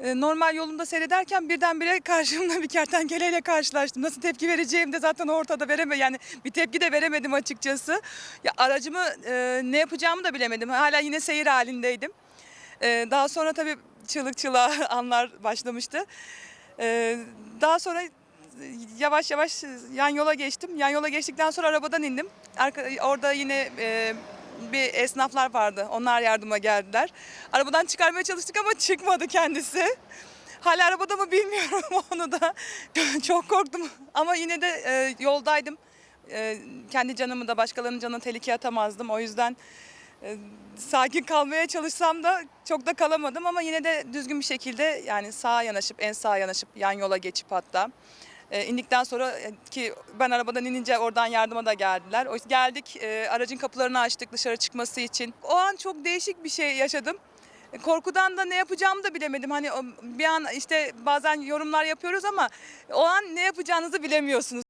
e, normal yolunda seyrederken birdenbire karşımda bir kertenkeleyle karşılaştım. Nasıl tepki vereceğim de zaten ortada vereme yani bir tepki de veremedim açıkçası. Ya aracımı e, ne yapacağımı da bilemedim. Hala yine seyir halindeydim. E, daha sonra tabii çığlık çığlığa anlar başlamıştı. E, daha sonra yavaş yavaş yan yola geçtim. Yan yola geçtikten sonra arabadan indim. Arka, orada yine e, bir esnaflar vardı. Onlar yardıma geldiler. Arabadan çıkarmaya çalıştık ama çıkmadı kendisi. Hala arabada mı bilmiyorum onu da. Çok korktum ama yine de e, yoldaydım. E, kendi canımı da başkalarının canını tehlikeye atamazdım. O yüzden e, sakin kalmaya çalışsam da çok da kalamadım ama yine de düzgün bir şekilde yani sağa yanaşıp en sağa yanaşıp yan yola geçip hatta e, indikten sonra e, ki ben arabadan inince oradan yardıma da geldiler. Geldik e, aracın kapılarını açtık dışarı çıkması için. O an çok değişik bir şey yaşadım. Korkudan da ne yapacağımı da bilemedim. Hani bir an işte bazen yorumlar yapıyoruz ama o an ne yapacağınızı bilemiyorsunuz.